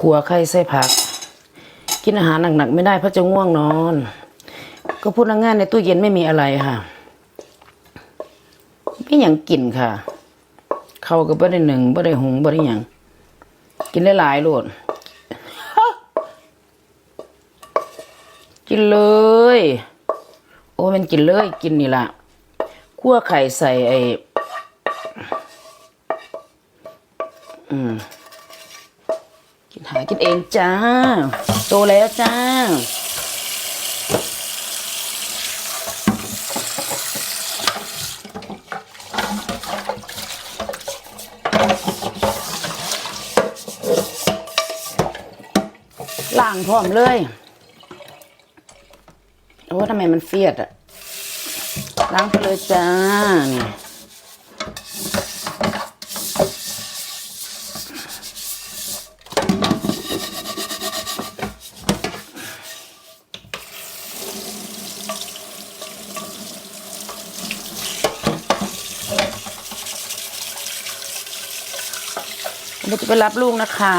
ครัวไข่ใส่ผัก กินอาหารหนักๆไม่ได้เพราะจะง่วงนอน ก็พูดง่ายๆในตู้เย็นไม่มีอะไรค่ะไม่หยังกินค่ะเขาก็บ่ได้หนึ่งบ่ได้หุงบ่ได้หยังกินได้หลายโลดกินเลย โอ้มันกินเลยกินนี่ละคั่วไข่ใส่ไออืม กินหากินเองจ้า โตแล้วจ้าล้างพร้อมเลย โอ้ทำไมมันเฟียดอะล้างไปเลยจ้านี่ ไปรับลูกนะคะ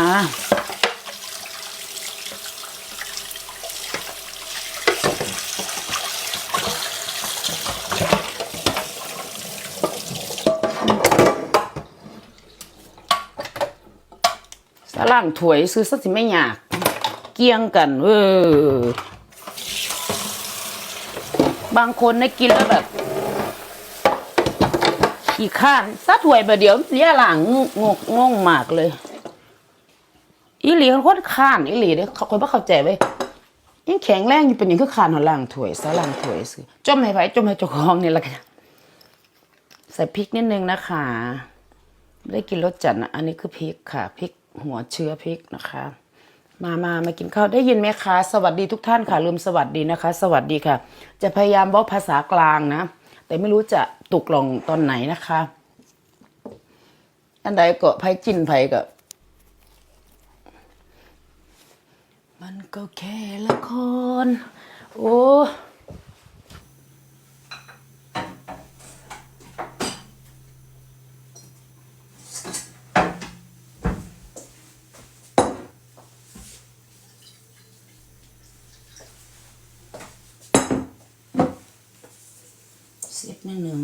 สล่างถวยซื้อสักสิไม่อยาก เกี่ยงกันเออบางคนได้กินแล้วแบบ ขี้ข้านซะถวยประเดี๋ยวเสียหลังงกงงมากเลย อีหลีเขาโคตรข้านอีหลีเด้เขาคนบ่เข้าใจไว้ยังแข็งแรงอยู่เป็นหยังคือข้านหัวล่างถวยซะล่างถวยซื้อจมให้ไผจมให้เจ้าของนี่ละกันใส่พริกนิดนึงนะคะไม่ได้กินรสจัดนะอันนี้คือพริกค่ะพริกหัวเชื้อพริกนะคะ มามามากินข้าวได้ยินไหมคะ สวัสดีทุกท่านค่ะลืมสวัสดีนะคะ สวัสดีค่ะ จะพยายามบอกภาษากลางนะ แต่ไม่รู้จะ ตุกลงตอนไหนนะคะ อันใดก็ไผจินไผก็ มันก็แค่ละคร โอ้ เสียบนิดหนึ่ง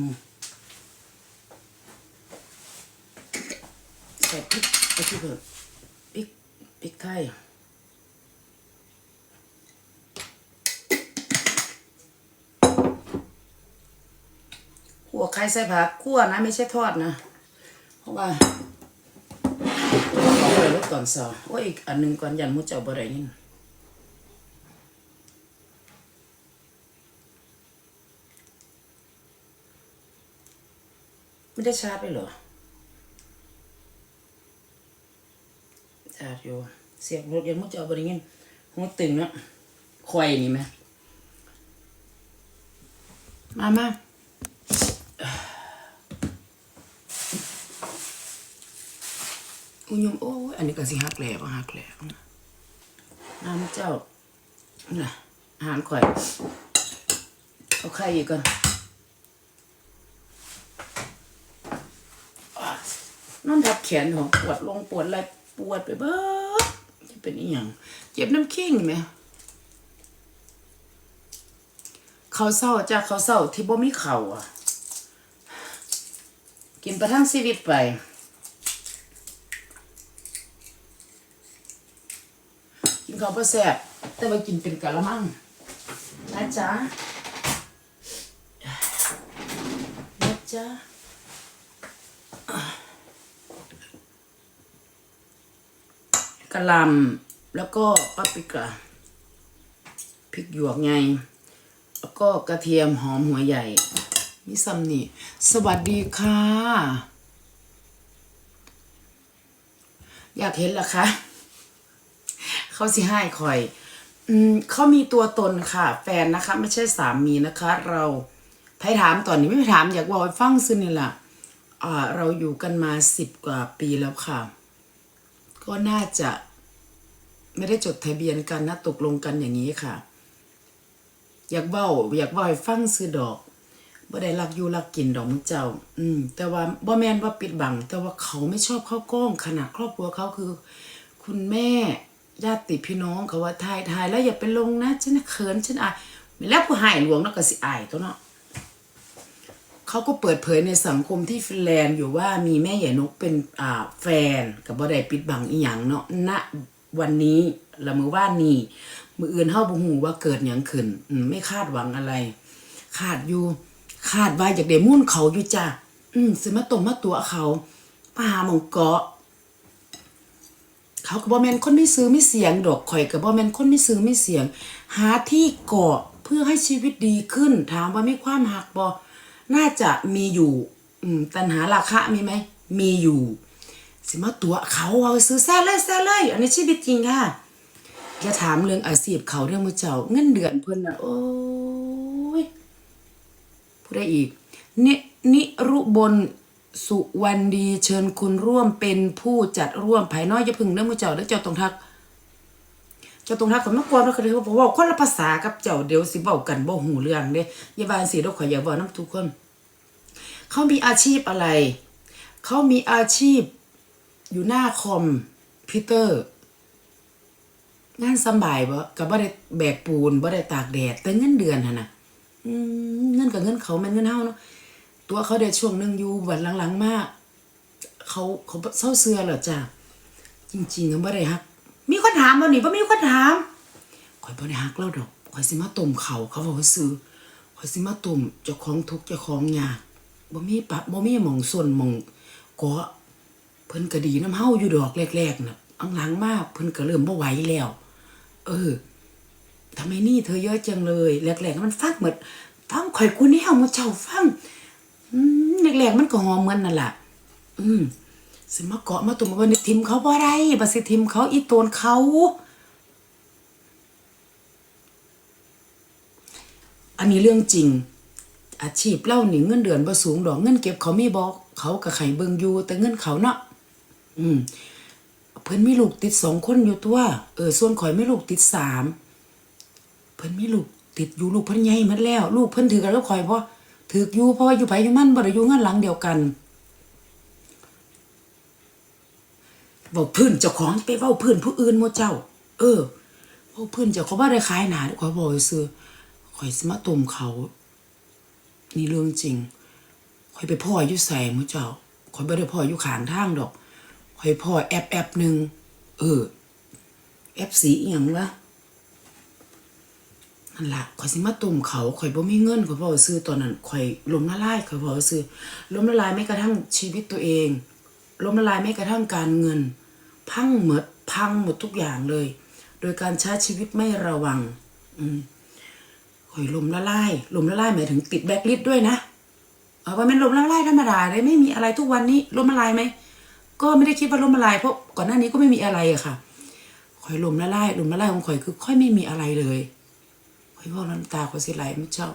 ใส่พริกไอ้ที่เบิดพริกพริกไทยหัวไข่ ใส่ผักคั่วนะไม่ใช่ทอดนะ เพราะว่าเอาไปลดตอนสาร์โอ้ยอีกอันหนึ่งก่อนยันมุดเจ้าบ่ได้นี่ไม่ได้ชาร์จไปเหรอชาร์จอยู่เสียบรถยังมุดจะเอาบริเงินหัวตึงเนาะคอยนี่ไหมมามา อุยยมโอ้ยอันนี้ก็สิหักแหลกหักแหลกน้ำเจ้าน่ะอาหารข่อย เอาไข่อีกก่อนนอนทับแขนของปวดลงปวดอะไรปวดไปเบิดจะเป็นอีหยังเจ็บน้ำเข่งไหมเขาเศร้าจากเขาเศร้าที่บ่มีเข่าอะ กินประทังชีวิตไป กิน ข้าวบ่แซ่บแต่ว่ากินเป็นกะละมังนะจ๊ะนะจ๊ะกะหลำแล้วก็ปาปริกาพริกหยวกไง แล้วก็กระเทียมหอมหัวใหญ่มิซัมนี่ สวัสดีค่ะ อยากเห็นเหรอคะ เขาสิให้คอย อืมเขามีตัวตนค่ะ แฟนนะคะ ไม่ใช่สามีนะคะ เราไพถามตอนนี้ไม่ไปถามอยากบอกให้ฟังซึ่งนี่แหละอ่าเราอยู่กันมาสิบกว่าปีแล้วค่ะ ก็น่าจะไม่ได้จดทะเบียนกันนะตกลงกันอย่างนี้ค่ะ อยากเบ้าอยากเบ้าให้ฟังซื้อดอกบ่ได้รักอยู่รักกินดอกมึงเจ้า อืม แต่ว่าบ่แมนว่าปิดบัง แต่ว่าเขาไม่ชอบเข้ากล้องขนาดครอบครัวเขาคือ คุณแม่ ญาติพี่น้องเขาว่าถ่ายถ่ายแล้วอย่าไปลงนะฉันเขินฉันอายแล้วผู้หายหลวงแล้วก็สิอายตัวเนาะเขาก็เปิดเผยในสังคมที่ฟินแลนด์อยู่ว่ามีแม่ใหญ่นกเป็นอ่าแฟนกับบ่ได้ปิดบังอีหยังเนาะณวันนี้ละมือว่านี่มืออื่นเฮาบ่ฮู้ว่าเกิดหยังขึ้นอืมไม่คาดหวังอะไร คาดอยู่คาดว่าอยากได้มุ่นเขาอยู่จ้ะอืมสิมาตรงมาตัวเขามาหาหมองเกาะ เขาก็บ่แม่นคนไม่ซื้อไม่เสียงดอกข่อยก็บ่แม่นคนไม่ซื้อไม่เสียง หาที่เกาะเพื่อให้ชีวิตดีขึ้น ถามว่ามีความหักบ่น่าจะมีอยู่อืตัณหาราคะมีไหมมีอยู่ สิมาตัวเขาเอาซื้อแซ่เลยแซ่เลย อันนี้ชีวิตจริงค่ะอย่าถามเรื่องอาชีพเขาเรื่องมือเจ้าเงินเดือนเพิ่นน่ะโอ้ยผู้ใดอีกนินิรุบล สุวรรณดีเชิญคุณร่วมเป็นผู้จัดร่วมภายน้อยจะพึงเรื่อมือเจ้าแล้วเจ้าตรงทัก เจ้าตรงทักผมมากวนแล้วก็เลยบอกว่าคนละภาษากับเจ้าเดี๋ยวสิเว้ากันบ่หูเรื่องเด้อย่าบานสิดอกข่อยอยาบอกน้ำทุกคน เขามีอาชีพอะไร เขามีอาชีพอยู่หน้าคอมพิวเตอร์ งานสบายบ่ก็บ่ได้แบกปูนบ่ได้ตากแดดแต่เงินเดือนหั่นะเงินกับเงินเขาม่นเงินเฮาเนาะ ตัวเขาได้ช่วงหนึ่งอยู่บัดหลังๆมาเขาเขาเศร้าเสือเหรอจ้ะจริงๆก็บ่ได้ฮัก มีคนถามบ่นี่บ่มีคนถามข่อยบ่ได้ฮักเล่าดอกข่อยสิมาต้มเขาเขาบอกว่าซื้อข่อยสิมาต้มเจ้าของทุกเจ้าของยากบ่มีปะบ่มีหมองส่วนหมองกาะเพิ่นก็ดีน้ำเฮาอยู่ดอกแรกๆน่ะอังหลังมากเพิ่นก็เริ่มบ่ไหวแล้ว เออทำไมนี่เธอเยอะจังเลยแรกๆมันฟังเหมือนฟังข่อยกูแนวมาเจ้าฟัง แรกๆมันก็หอมเหมือนนั่นแหละอืมสิมาเกาะมาตุ่มมาบันทิมเขาบ่ได้บัสิทิมเขาอีโตนเขาอันนี้เรื่องจริง อาชีพเล่าหนีเงินเดือนบ่สูงดอกเงินเก็บเขามีบอกเขากับไข่เบิงอยู่แต่เงินเขาเนาะอืมเพิ่นมีลูกติดสองคนอยู่ตัว เออส่วนข่อยไมีลูกติดสามเพิ่นมีลูกติดอยู่ลูกเพิ่นใหญ่หมดแล้ว ลูกเพิ่นถือกันแล้วข่อยบ่ ถืออยู่เพราะว่าอยู่ไผอยู่มันบ่ได้อยู่เงินหลังเดียวกันเว้าพื้นเจ้าของไปเว้าพื้นผู้อื่นหมู่เจ้า เออเว้าพื้นเจ้าเขาบ่ได้ขายหนาขอยบอกซื่อข่อยสิมาต้มเขานี่เรื่องจริงข่อยไปพ่ออยู่ไสหมู่เจ้าข่อยบ่ได้พ่ออยู่ข้างทางดอกข่อยพ่อแอปแอปหนึ่งเออแอปสีอีหยังวะ นั่นละข่อยสิมาตุ่มเขาข่อยบ่มีเงินข่อยบ่ซื้อตอนนั้นข่อยล้มละลายข่อยบ่ซื้อล้มละลายไม่กระทั่งชีวิตตัวเองล้มละลายไม่กระทั่งการเงิน พังหมดพังหมดทุกอย่างเลย โดยการใช้ชีวิตไม่ระวัง อืมข่อยล้มละลายล้มละลายหมายถึงติดแบล็คลิสต์ด้วยนะเอาว่ามันล้มละลายธรรมดาเลยไม่มีอะไรทุกวันนี้ล้มละลายไหมก็ไม่ได้คิดว่าล้มละลายเพราะก่อนหน้านี้ก็ไม่มีอะไรอะค่ะข่อยล้มละลายล้มละลายของข่อยคือค่อยไม่มีอะไรเลย ข่ว่าน้ำตาข่อยสิไหลไม่เจ้า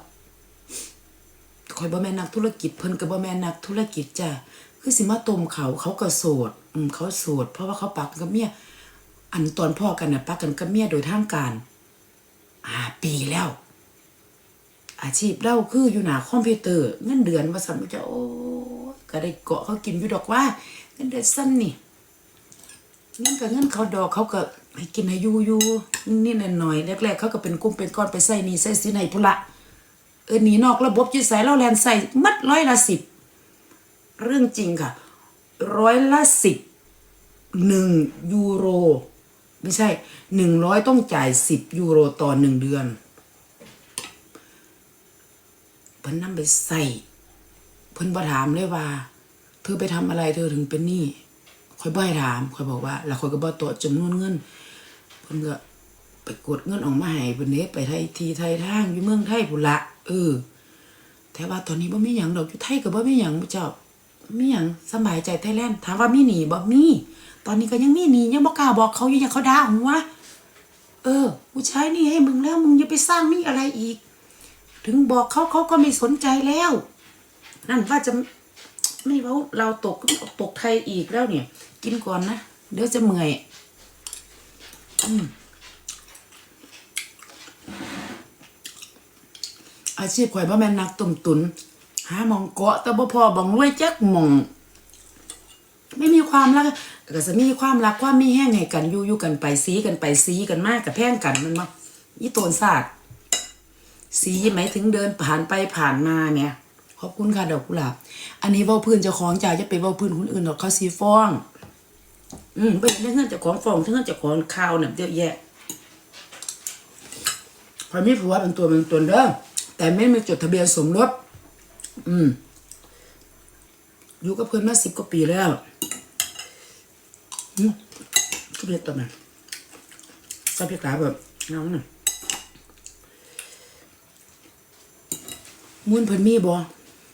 ข่อยบ่แม่นักธุรกิจเพิ่นก็บ่แม่นักธุรกิจจ้ะคือสิมาตมเขาเขาก็โสด อืมเขาโสด เพราะว่าเขาปักกับเมียอันตอนพ่อกันน่ะปักกันกับเมียโดยทางการอ่าปีแล้ว อาชีพเล่าคืออยู่หนาคอมพิวเตอร์ เงินเดือนว่าซั่นจะโอ้ก็ได้เกาะเขากินอยู่ดอกว่า เงินเดือนสั้นนี่ เงินกับเงินเขาดอกเขาก็ให้กินให้อยู่อยู่นี่ๆหน่อยๆแรกๆเขาก็เป็นกุ้มเป็นก้อนไปใส่หนี่ใส่สินให้พุละเออหนีนอกระบบยึดใส่เราแลนใส่มัดร้อยละสิบเรื่องจริงค่ะ ร้อยละสิบหนึ่งยูโร ไม่ใช่หนึ่งร้อยต้องจ่ายสิบยูโรต่อหนึ่งเดือนเพิ่นนำไปใส่เพิ่นบ่ถามเลยว่า เธอไปทำอะไรเธอถึงเป็นหนี้ คอยบ่ให้ถามคอยบอกว่าแล้วคอยก็บ่ตัวจำนวนเงินเพิ่นก็ไปกดเงินออกมาให้เพิ่นเด้ไปไทยทีไทยทางอยู่เมืองไทยพุ่นละเออแต่ว่าตอนนี้บ่มีหยังดอกอยู่ไทยก็บ่มีหยังเจ้ามีหยังสบายใจไทยแลนด์ถามว่ามีหนีบ่มีตอนนี้ก็ยังมีหนียังบ่กล้าบอกเขาอยู่ยังเขาด่าหัวเออกูใช้นี่ให้มึงแล้วมึงอย่าไปสร้างนี้อะไรอีก ถึงบอกเขาเขาก็ไม่สนใจแล้ว นั่นว่าจะ ไม่เว้าเราตกตกไทยอีกแล้วเนี่ย กินก่อนนะ เดี๋ยวจะเมื่อย อืมอาชีพข่อยบ่แม่นนักตุ่มตุน หามองเกาะแต่บ่พอบังรวยจักมอง ไม่มีความรักก็จะมีความรักความมีแห้งให้กันอยู่อยู่กันไปซีกันไปซีกันมากกับแพ่งกันมันมาอีโตนศาสตร์สีหมายถึงเดินผ่านไปผ่านมาเนี่ย ขอบคุณค่ะดอกกุหลาบ อันนี้ว้าพื้นเจ้าของจ่าจะไปว้าพื้นคนอื่นดอกเขาสีฟ้อง อืมเป็นเรื่องเจ้าของฟ้องเรื่องเจ้าของข่าวเนี่ยเยอะแยะพอมีผัวเป็นตัวเป็นตนเด้อแต่ไม่มีจดทะเบียนสมรสอืมอยู่กับเพื่อนมาสิบกว่าปีแล้วอืมก็เรียกตัวมันชอบเรียกหลาแบบน้องน่ะมุ่นเพิ่นมีบ่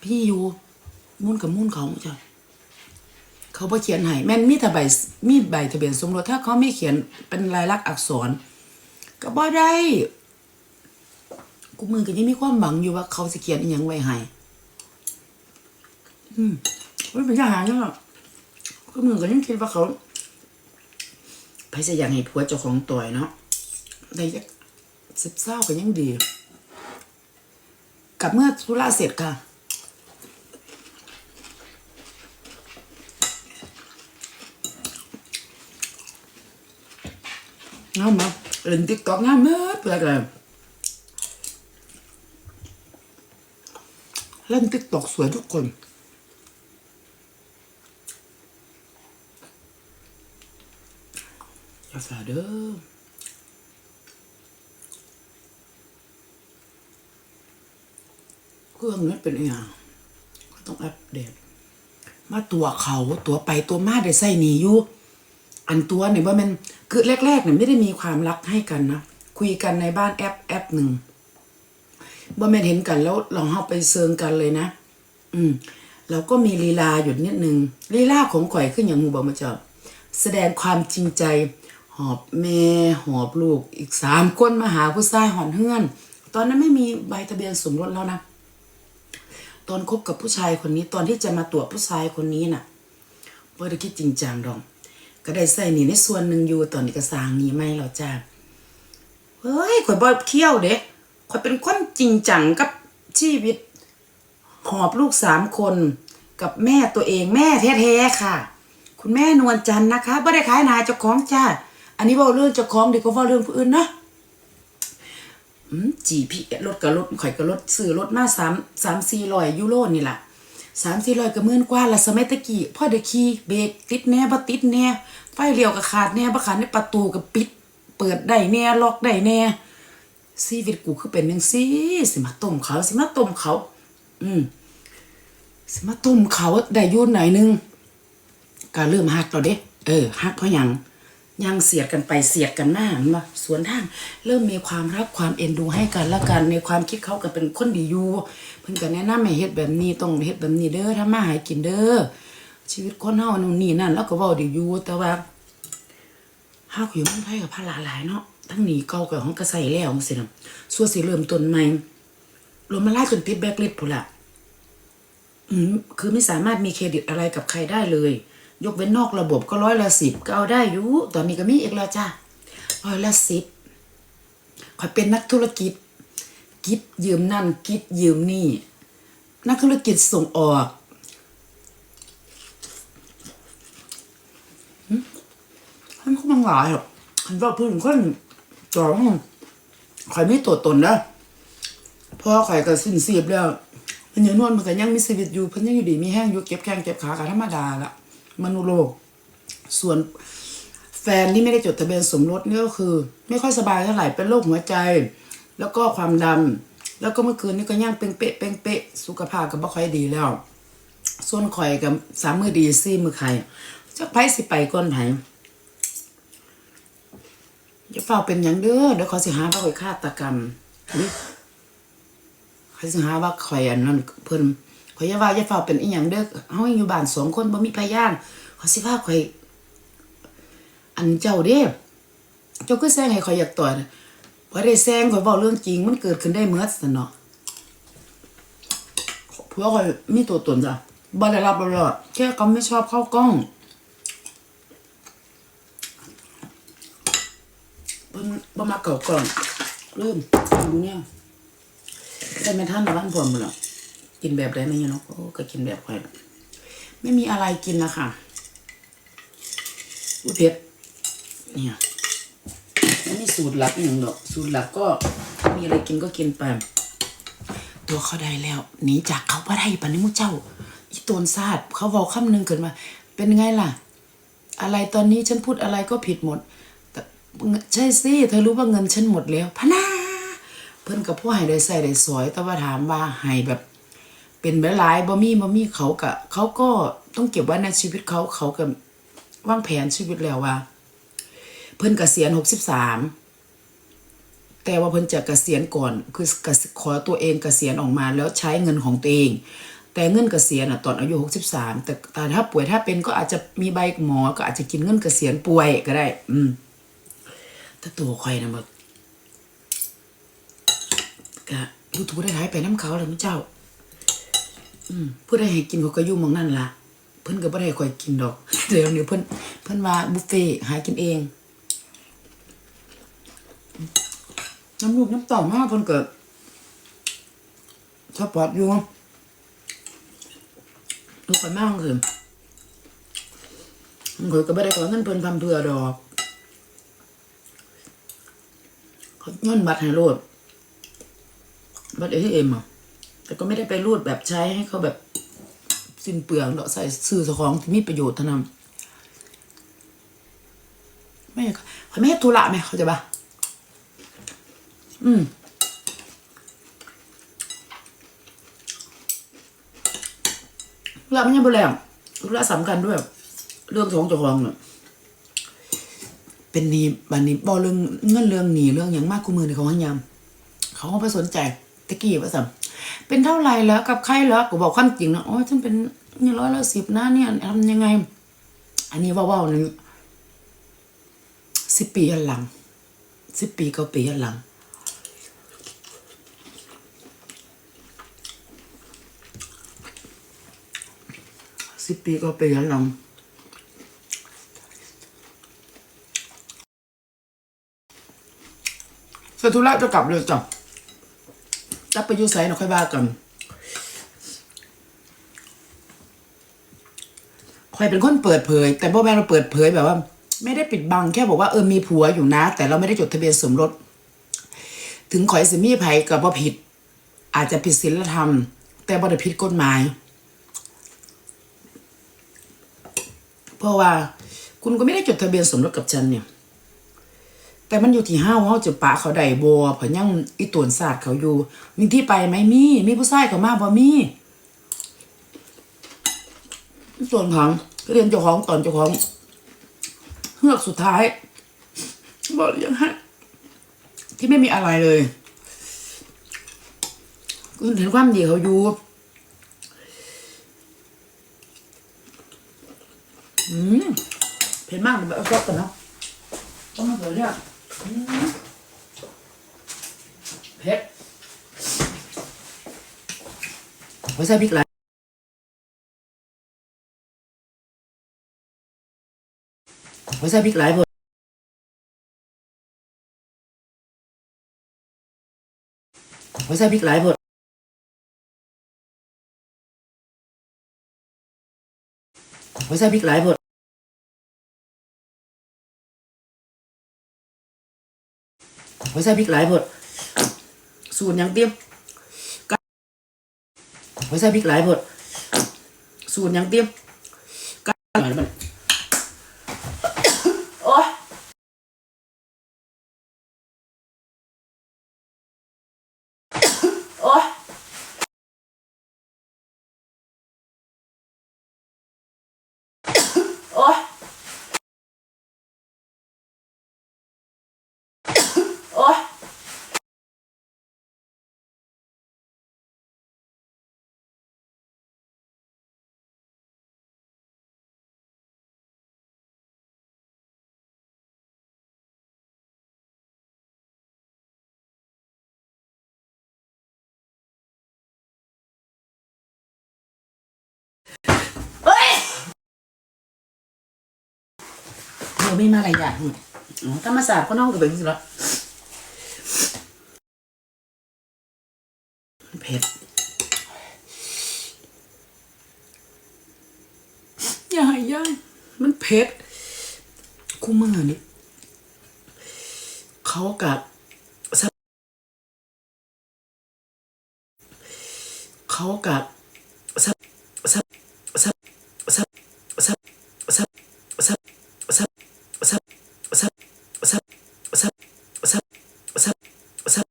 พี่อยู่มุ่นกับมุ่นเขาจ้ะเขาเขียนให้แม่นมีแต่ใบมีใบทะเบียนสมรสถ้าเขาไม่เขียนเป็นลายลักษณ์อักษร ก็บ่ได้กูมือก็ยังมีความหวังอยู่ว่าเขาสิเขียนอีหยังไว้ให้มันเป็นทหารเนาะก็มือก็ยังคิดว่าเขาไปจะอยากให้ผัวเจ้าของต่อยเนาะได้จักสิบเศร้าก็ยังดี กับเมื่อธุระเสร็จค่ะามาเล่นติ๊กต็อกงามเมื่อเพื่อกันเล่นติ๊กต็อกสวยทุกคนกาแฟเด้อเครื่องนั้นเป็นอย่างก็ต้องอัปเดต มาตัวเขาตัวไปตัวมาได้ใส่หนีอยู่ อันตัวเนี่ยว่ามันคือแรกๆเนี่ยไม่ได้มีความรักให้กันนะคุยกันในบ้านแอปแอปหนึ่งว่าแม่นเห็นกันแล้วเราเข้าไปเซิงกันเลยนะ อืมเราก็มีลีลาอยู่นิดนึงลีลาของข่อยขึ้นอย่างหมูบอกมาเจาแสดงความจริงใจ หอบแม่หอบลูกอีกสามคนมาหาผู้ชายหอนเฮือน ตอนนั้นไม่มีใบทะเบียนสมรสแล้วนะตอนคบกับผู้ชายคนนี้ตอนที่จะมาตรวจผู้ชายคนนี้น่ะบ่ได้คิดจริงจังดอก ก็ได้ใส่นี่ในส่วนหนึ่งอยู่ตอนนี้ก็สร้างนี่ไม่หรอจ้าเฮ้ยข่อยบ่เคี่ยวเด็กข่อยเป็นคนจริงจังกับชีวิต หอบลูกสามคน กับแม่ตัวเองแม่แท้ๆค่ะ คุณแม่นวลจันนะคะไม่ได้ขายนายเจ้าของจ้าอันนี้ว่าเรื่องเจ้าของเดีกว่าเว่าเรื่องผู้อื่นนะจีพีรถกับรถข่อยกับรถซื้อรถมาสามสามสี่ร้อยยูโรนี่แหละ สามสี่ร้อยก็หมื่นกว่าละสมัยตะกี้พ่อได้ขี่เบรกติดแน่บ่ติดแน่ไฟเลี้ยวก็ขาดแน่บ่ขาดในประตูก็ปิด เปิดได้แน่ล็อกได้แน่ชีวิตกูคือเป็นจังซี่สิมาต้มเขาสิมาต้มเขา อืมสิมาต้มเขาได้ยุ่นหน่อยนึงก็เริ่มหักเราเด้เออหักเพราะหยังยังเสียดกันไปเสียดกันมาเห็นปะสวนทางเริ่มมีความรักความเอ็นดูให้กันและกันในความคิดเขาก็เป็นคนดีอยู่ พิ่นก็แนะนำให้เฮ็ดแบบนี้ต้องเฮ็ดแบบนี้เด้อถ้ามาหากินเด้อชีวิตคนเฮานู่นนี่นั่นแล้วก็เว้าดีอยู่แต่ว่าเฮาอยู่เมืองไทยกับภาระหลายเนาะทั้งหนีเก่ากับของก็ใส่แล้วจังซี่น่ะส่วนสิเริ่มต้นใหม่ลมมาไล่จนติดแบล็คลิสต์พุ่นละอืมคือไม่สามารถมีเครดิตอะไรกับใครได้เลย ยกเว้นนอกระบบก็ร้อยละสิบก็เอาได้อยู่ตอนนี้ก็มีอีกแล้วจ้าร้อยละสิบคอยเป็นนักธุรกิจ กิฟยืมนั่นกิฟยืมนี่ นักธุรกิจส่งออกหึมันก็มันหลายหรอกคันว่าเพื่อนคนจองคอยไม่ตัวตนนะพอข่อยก็สิ้นเสียบแล้วเพิ่นยังนวลมันก็ยังมีชีวิตอยู่เพิ่นยังอยู่ดีมีแห้งอยู่เก็บแข้งเก็บขาก็ธรรมดาละมนุโลก ส่วนแฟนที่ไม่ได้จดทะเบียนสมรสนี่ก็คือ ไม่ค่อยสบายเท่าไหร่เป็นโรคหัวใจ แล้วก็ความดัน แล้วก็เมื่อคืนนี้ก็ย่างเป้งเป๊ะเป้งเป๊ะสุขภาพก็บ่ค่อยดีแล้ว ส่วนข่อยกับสามมือดีซี่มือไข่จักไผสิไปก่อนไผอย่าเฝ้าเป็นหยังเด้อเดี๋ยวเขาสิหาว่าข่อยฆาตกรรมนี่เขาสิหาว่าข่อยอันนั้นเพิ่นข่อยอย่าว่าอย่าฟ้าเป็นอีหยังเด้อเฮาอยู่บ้านสองคนบ่มีพยานเขาสิว่าข่อย อันเจ้าเด้เจ้าคือแซงให้ข่อยอยากต่อย บ่ได้แซงข่อยเว้าเรื่องจริง มันเกิดขึ้นได้เมื่อซั่นเนาะเพราะข่อยมีตัวตนจ้ะบ่ได้รับบ่รอดแค่เขาไม่ชอบเข้ากล้องเพิ่นบ่มาเก่ากล้องเริ่มดูเนี่ยแต่ไม่ท่านบ้านผมหรอกกินแบบไรไหมเนาะก็กินแบบใครไม่มีอะไรกินนะคะอุ้ยเผ็ดเนี่ยอันนี้ สูตรหลับอย่างดอก สูตรหลับก็มีอะไรกินก็กินไปตัวเขาได้แล้วหนีจากเขาบ่ได้ปานนี้มุเจ้า อีตนซาดเขาบอกคำหนึ่งเกิดมา เป็นไงล่ะ อะไรตอนนี้ฉันพูดอะไรก็ผิดหมด แต่ใช่สิเธอรู้ว่าเงินฉันหมดแล้วพะนาเพิ่นกับพวกให้ได้ใส่ได้สอยแต่ว่าถามว่าให้แบบ เป็นแบบหลายบ่มีบ่มีเขากะเขาก็ต้องเก็บไว้ในชีวิตเขาเขาก็วางแผนชีวิตแล้วว่า เพิ่นกเกษียณหกสิบสาม แต่ว่าเพิ่นจะเกษียณก่อน คือขอตัวเองเกษียณออกมาแล้วใช้เงินของตัวเอง แต่เงินเกษียณอะตอนอายุหกสิบสามแต่ถ้าป่วยถ้าเป็นก็อาจจะมีใบหมอ ก็อาจจะกินเงินเกษียณป่วยก็ได้ อืมถ้าตัวคอยนะแบบก็ยูทูบได้ท้ายไปน้ำเขาเลยมุเจ้า อืมผู้ใดให้กินเขาก็ยู่หมองนั่นล่ะ เพิ่นก็บ่ได้คอยกินดอก เดี๋ยวนี้เพิ่นเพิ่นว่าบุฟเฟ่หากินเอง น้ำลูกน้ำเต่ามากเพิ่นเกิดชอบปอดอยู่ลูกไปมากคือมันเคยก็บ่ได้ขอเงินเพิ่นทำเพื่อดอกเขาย้อนบัตรให้โลดบัตรเอทีเอ็มอะแต่ก็ไม่ได้ไปรูดแบบใช้ให้เขาแบบสิ้นเปลืองดอกใส่ซื้อสของที่มีประโยชน์เท่านั้นไม่เขาไม่ให้ธุระไหมเขาจะปะ อืมธุระไม่ใช่บ่แล้วธุระสำคัญด้วย เรื่องของเจ้าของเนี่ยเป็นหนีบันนี้บอเรื่องเงินเรื่องหนีเรื่องอย่างมากกูมือในของหันยามเขาก็ไปสนใจตะกี้ว่าสัมเป็นเท่าไรแล้วกับใครแล้วก็บอกความจริงนะโอ้ยฉันเป็นนี่ร้อยละสิบนะเนี่ยทำยังไง อันนี้ว่าว่าหนึ่งสิบปีหันหลังสิบปีก็ปีหันหลัง สิบปีก็ไปีหันหลังเสร็จธุระจะกลับเลยจ้ะจะไปยูไซน์เราค่อยว่ากัน ค่อยเป็นคนเปิดเผย แต่พ่อแม่เราเปิดเผยแบบว่า ไม่ได้ปิดบังแค่บอกว่าเออมีผัวอยู่นะ แต่เราไม่ได้จดทะเบียนสมรส ถึงขอยสมีไผกับว่าผิด อาจจะผิดศีลธรรม แต่บ่ได้ผิดกฎหมาย เพราะว่าคุณก็ไม่ได้จดทะเบียนสมรสกับฉันเนี่ย แต่มันอยู่ที่ห้าวเฮาจะปะเขาได้บ่เพราะยังอีตวนศาสตร์เขาอยู่ มีที่ไปไหมมี มีผู้ชายเขามาบ่มีส่วนของเรียนเจ้าของตอนเจ้าของเฮือกสุดท้ายบอกยังฮะที่ไม่มีอะไรเลยคุณเห็นความดีเขาอยู่ อืมเผ็ดมากเลยแบบเอาซอสก่นเนาะต้องมาเดี๋ยเนี่ยอืมเผ็ดไว้ใส่พริกหลายไว้ใส่พริกหลายเพิ่นไว้ใส่พริกหลายเพิ่น ไม่ใส่พริกหลายเพิ่นไว้ใส่พริกหลายพดสูตรยังเตี้ยมไม่ใส่พริกหลายพดสูตรยังเตี้ยมกันมัน เดี๋ยวไม่มาอะไรอย่างอ๋อธรรมศาสตร์ก็น้องกับแบบนี้ละเผ็ดย่าให้ย่างมันเผ็ดคู่มือนี่เขากับเขากับสะสะสะสะสะสะสะ さ、さ、